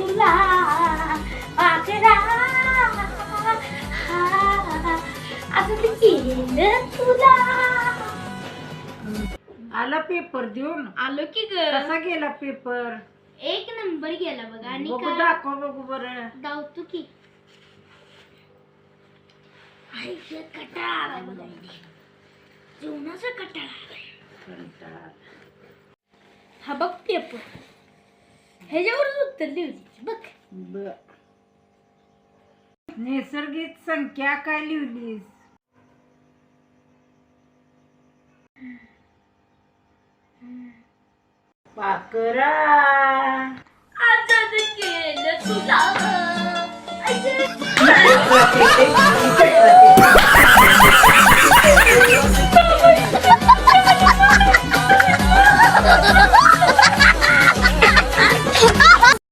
तुला पाकरा असं केलं तुला. आला पेपर देऊन? आलो की ग. कसा गेला पेपर? एक नंबर गेला बघा. आणि बघू काय दाखव बघू बरं. धावतो की. आई ग, कटाळा आलाय बघा इथे. जेवणाचा कटाळा आलाय. कंटाळा. हा बघ पेपर. ह्याच्यावरच उत्तर लिहिली बघ. ब- नैसर्गिक संख्या काय लिहिलीस? पाकरा आजाद केलं तुला.